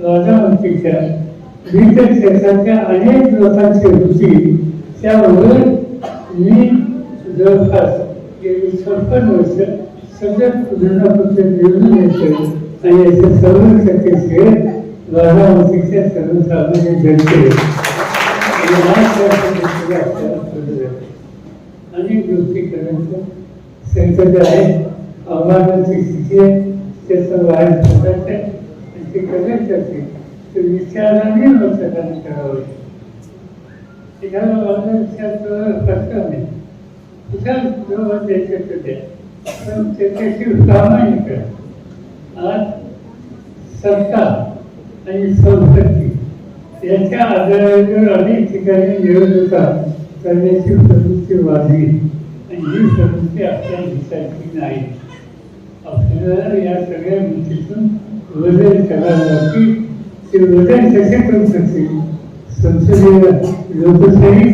राजावंतीच्या विविध क्षेत्रातल्या अनेक लोकांची रुची त्यावर मी जवळपास गेली छप्पन वर्ष सतत पूर्णपणे निवडून येतो. आणि याचे सर्व टक्के राजावंतीच्या सर्वसामान्य जनते अनेक गोष्टी करायचं संकट आहे आव्हानाची स्थिती आहे त्याचं वाईट आहे आणि ते करायचं असेल तर विचाराने मतदान करावं एखादा माझा विचार करायला नाही. विचार जेव्हा द्यायचे तर द्या पण त्याच्याशी प्रामाणिक आज सत्ता आणि संपत्ती याच्या आधारावर अनेक ठिकाणी निवडणुका करण्याची प्रवृत्ती वाढली. आणि ही प्रवृत्ती आपल्या हिताची नाही. आपल्याला या सगळ्या गोष्टीतून वजन करावा लागतील ते बदल कसे करू शकते संसदीय लोकशाही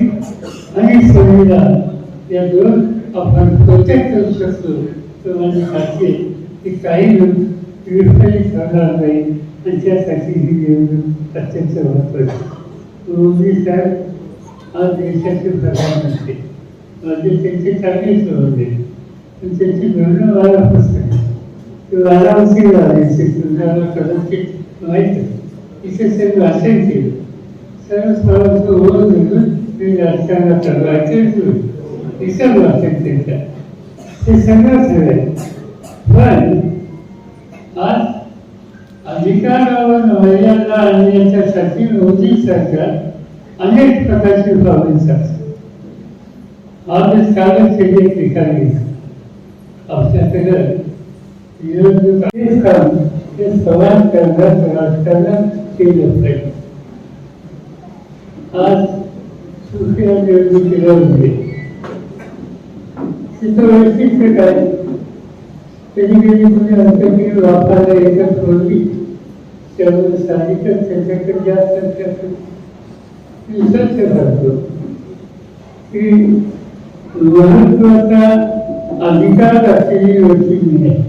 आणि संविधान या दोन आपण प्रोटेक्ट करू शकतो तर माझी खात्री की काही लोक विस्तारित होणार नाही आणि त्यासाठी ही निवडणूक अत्यंत महत्वाची मोदी साहेब आज देशाचे प्रधानमंत्री माझे त्यांचे चांगले संबंध पण त्यांची धोरणं मला पुस्तक ते वाराणसी झाले तुम्हाला कदाचित माहीत आहे. इथे ते भाषण केलं सर्व सर्वांचं ओळख घेऊन मी राजकारणात राहायचे इतर भाषण त्यांच्या ते सगळं झालंय पण आज अधिकारावर मर्यादा आणण्याच्यासाठी मोदी सरकार अनेक प्रकारची पावले चालतात आज कालच केली एक ठिकाणी आपल्याकडं हेच काम हे संवाद राजकारणात केलं पाहिजे आज सुखिया निवडणुकीला उभे तिथं वैशिष्ट्य काय कधी कधी तुम्ही वापरायला एकच होती त्यामुळे स्थानिकच त्यांच्याकडे जास्त करतो की महत्त्वाचा अधिकार असलेली व्यक्ती मी आहे.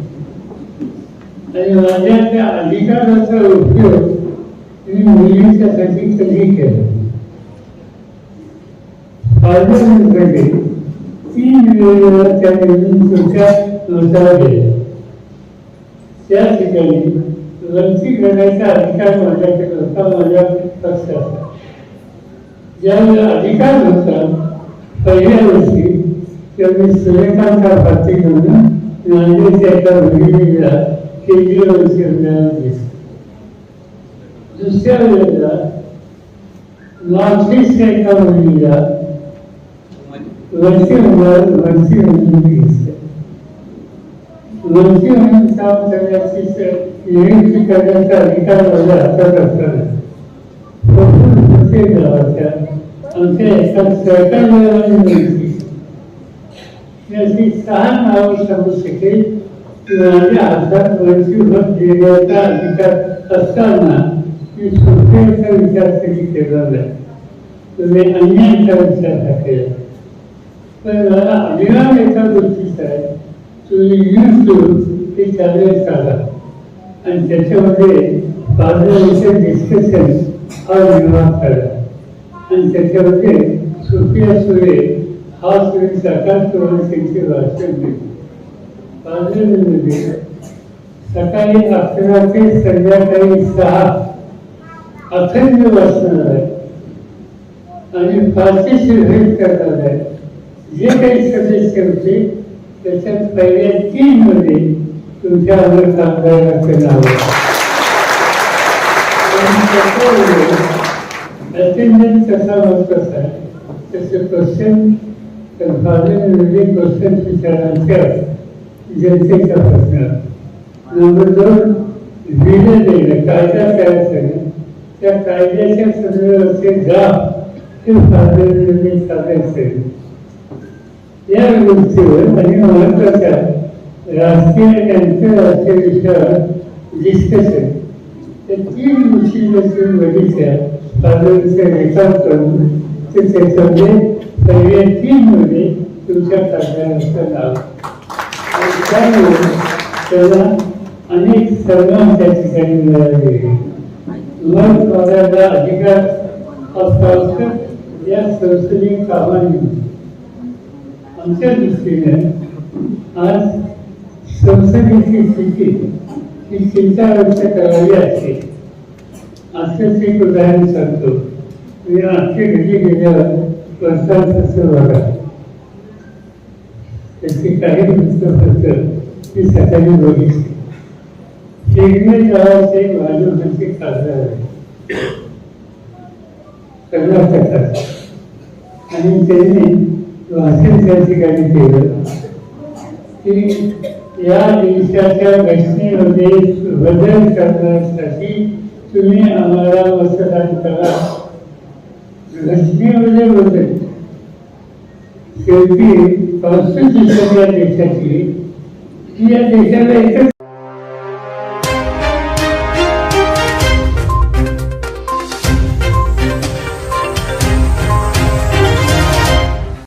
आणि राजाच्या अधिकाराचा उपयोग मी मुलींच्यासाठी कधी केला पार्लमेंटमध्ये तीन वेळेला त्या निवडणुकीच्या नोंदवल्या गेल्या त्या ठिकाणी लंची करण्याचा अधिकार माझ्याकडे होता माझ्या पक्षाचा ज्यावेळेला अधिकार होता पहिल्या वर्षी त्यावेळी सूर्यकांतचा पार्टी घेऊन नांदेडच्या एका मुलीला केंद्रीय विश्वविद्यालयात घेतलं दुसऱ्या वेळेला नॉर्थ ईस्टच्या एका मुलीला वरची उमेदवार वरची उमेदवारी घेतली वरची म्हणून काम करण्याची नियुक्ती करण्याचा अधिकार माझ्या हातात असताना कोकण प्रत्येक गावाच्या आमच्या एका सहकार्याने नियुक्ती याची सहा नावं सांगू शकेल आणि माझ्या हातात देण्याचा अधिकार असताना मी सुटकेचा विचार कधी केला नाही तुम्ही अन्यायाचा विचार केला पण मला अभिमान एका गोष्टीचा आहे तुम्ही यूज ते चालेल चाला आणि त्याच्यामध्ये बाजाराचे डिस्कशन हा निर्माण करा आणि त्याच्यामध्ये सुप्रिया सुरे हा सुरे सरकार करून त्यांचे भाषण दिले बाजारामध्ये सकाळी अकरा ते संध्याकाळी सहा अखंड वाचणार आहे आणि फारशीशी भेट करणार आहे जे काही सदस्य होते त्याच्यात पहिल्या तीन मध्ये तुमच्या अंगर कामगारांचं नाव अटेंडन्स कसा महत्त्वाचा आहे तसे क्वेश्चन कन्फर्मेशन क्वेश्चन असतात जनतेचा प्रश्न नंबर दोन विलं देणं कायदा तयार करणं त्या कायद्याच्या संदर्भाचे गाफ ते फार्मेशन सादर करणं या गोष्टीवर आणि महत्त्वाच्या राष्ट्रीय आणि आंतरराष्ट्रीय विषयावर डिस्कशन त्या तीन गोष्टी जर तुम्ही बघितल्या पार्लमेंटचे करून ते त्याच्यामध्ये पहिल्या तीन मध्ये तुमच्या कार्यालयाचं नाव त्यामुळे त्याला अनेक सन्मान त्या ठिकाणी मिळाले मत मागायला अधिकार असतात या संसदीय कामाने. आमच्या दृष्टीने आज संसदेची स्थिती ही चिंता व्यक्त करावी असते असंच एक उदाहरण सांगतो मी आमच्या घरी गेल्यावर वर्षांचं बघा त्याची काही वृत्तपत्र मी सकाळी बघितली शेगणे गावाचे एक भाजपचे खासदार आहे कर्नाटकात आणि त्यांनी भाषण त्या ठिकाणी केलं की या देशाच्या घटनेमध्ये बदल करण्यासाठी तुम्ही आम्हाला मतदान करा। घटनेमध्ये बदल शेवटी कॉन्स्टिट्यूशन या देशाची की या देशाला एकच